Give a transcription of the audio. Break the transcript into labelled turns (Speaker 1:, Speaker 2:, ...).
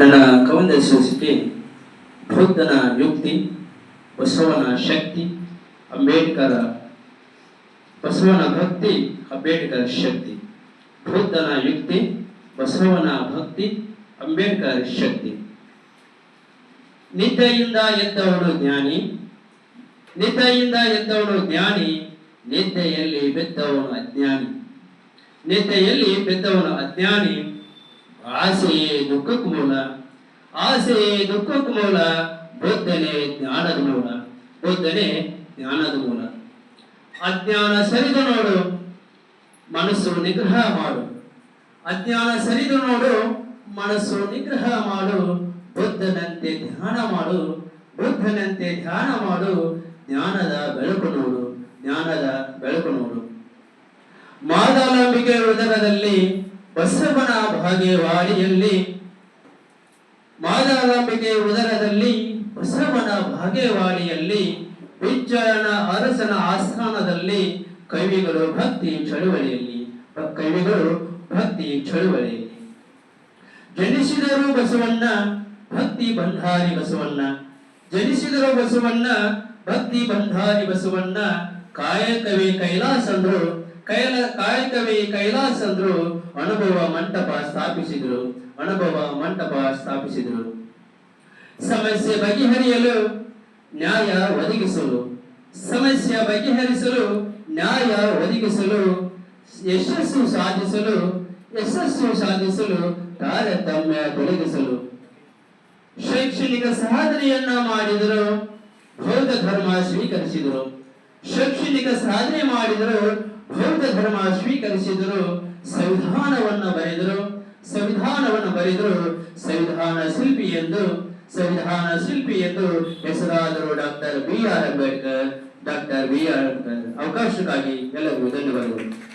Speaker 1: ನನ್ನ ಕವನ ಸೃಷ್ಟಿ ಬುದ್ಧನ ಯುಕ್ತಿ, ಬಸವನ ಶಕ್ತಿ, ಅಂಬೇಡ್ಕರ, ಬಸವನ ಭಕ್ತಿ, ಅಂಬೇಡ್ಕರ್ ಶಕ್ತಿ. ಬುದ್ಧನ ಯುಕ್ತಿ, ಬಸವನ ಭಕ್ತಿ, ಅಂಬೇಡ್ಕರ್ ಶಕ್ತಿ. ನಿದ್ದೆಯಿಂದ ಎದ್ದವನು ಜ್ಞಾನಿ, ನಿದ್ದೆಯಿಂದ ಎದ್ದವನು ಜ್ಞಾನಿ, ನಿದ್ದೆಯಲ್ಲಿ ಬೆದ್ದವನು ಅಜ್ಞಾನಿ. ನಿದ್ದೆಯಲ್ಲಿ ಬೆದ್ದವನು ಅಜ್ಞಾನಿ ಆಸೆಯೇ ದುಃಖಕ್ಕೂ ಮೂಲ. ಆಸೆಯೇ ದುಃಖಕ್ಕೂ ಮೂಲ ಬುದ್ಧನೇ ಜ್ಞಾನದ ಮೂಲ. ಬುದ್ಧನೇ ಜ್ಞಾನದ ಮೂಲ. ಅಜ್ಞಾನ ಸರಿದು ನೋಡು, ಮನಸ್ಸು ನಿಗ್ರಹ ಮಾಡು. ಅಜ್ಞಾನ ಸರಿದು ನೋಡು, ಮನಸ್ಸು ನಿಗ್ರಹ ಮಾಡು. ಬುದ್ಧನಂತೆ ಧ್ಯಾನ ಮಾಡು. ಬುದ್ಧನಂತೆ ಧ್ಯಾನ ಮಾಡು. ಜ್ಞಾನದ ಬೆಳಕು ನೋಡು. ಜ್ಞಾನದ ಬೆಳಕು ನೋಡು. ಮಾದಾಲಂಬಿಕೆ ಉದರದಲ್ಲಿ ಬಸವನ ಭಾಗ್ಯವಾಡಿಯಲ್ಲಿ ಮಾದಾಲಂಬಿಕೆ ಉದರದಲ್ಲಿ ಬಸವನ ಭಾಗ್ಯವಾಡಿಯಲ್ಲಿ ವಿಜ್ಜಯನ ಅರಸನ ಆಸ್ಥಾನದಲ್ಲಿ ಕವಿಗಳು ಭಕ್ತಿ ಚಳುವಳಿಯಲ್ಲಿ, ಕವಿಗಳು ಭಕ್ತಿ ಚಳುವಳಿಯಲ್ಲಿ. ಜನಿಸಿದರು ಬಸವಣ್ಣ, ಭಕ್ತಿ ಬಂಧಾರಿ ಬಸವಣ್ಣ. ಜನಿಸಿದರು ಬಸವಣ್ಣ, ಭಕ್ತಿ ಬಂಧಾರಿ ಬಸವಣ್ಣ. ಕಾಯಕವಿ ಕೈಲಾಸಂದ್ರು ಕೈಲ ಕಾಯಕವೇ ಕೈಲಾಸಂದ್ರು ಅನುಭವ ಮಂಟಪ ಸ್ಥಾಪಿಸಿದರು, ಅನುಭವ ಮಂಟಪ ಸ್ಥಾಪಿಸಿದರು. ಸಮಸ್ಯೆ ಬಗೆಹರಿಯಲು ನ್ಯಾಯ ಒದಗಿಸಲು, ಸಮಸ್ಯೆ ಬಗೆಹರಿಸಲು ನ್ಯಾಯ ಒದಗಿಸಲು, ಯಶಸ್ಸು ಸಾಧಿಸಲು ಯಶಸ್ಸು ಸಾಧಿಸಲು ತಾರತಮ್ಯ ತೊಲಗಿಸಲು ಶೈಕ್ಷಣಿಕ ಸಾಧನೆಯನ್ನ ಮಾಡಿದರು, ಬೌದ್ಧ ಧರ್ಮ ಸ್ವೀಕರಿಸಿದರು. ಶೈಕ್ಷಣಿಕ ಸಾಧನೆ ಮಾಡಿದರು ಧರ್ಮ ಸ್ವೀಕರಿಸಿದರು, ಸಂವಿಧಾನವನ್ನ ಬರೆದರು, ಸಂವಿಧಾನವನ್ನು ಬರೆದರು, ಸಂವಿಧಾನ ಶಿಲ್ಪಿ ಎಂದು, ಸಂವಿಧಾನ ಶಿಲ್ಪಿ ಎಂದು ಹೆಸರಾದರು doctor B R Ambedkar, doctor B R Ambedkar. ಅವಕಾಶಕ್ಕಾಗಿ ಎಲ್ಲರಿಗೂ ಧನ್ಯವಾದಗಳು.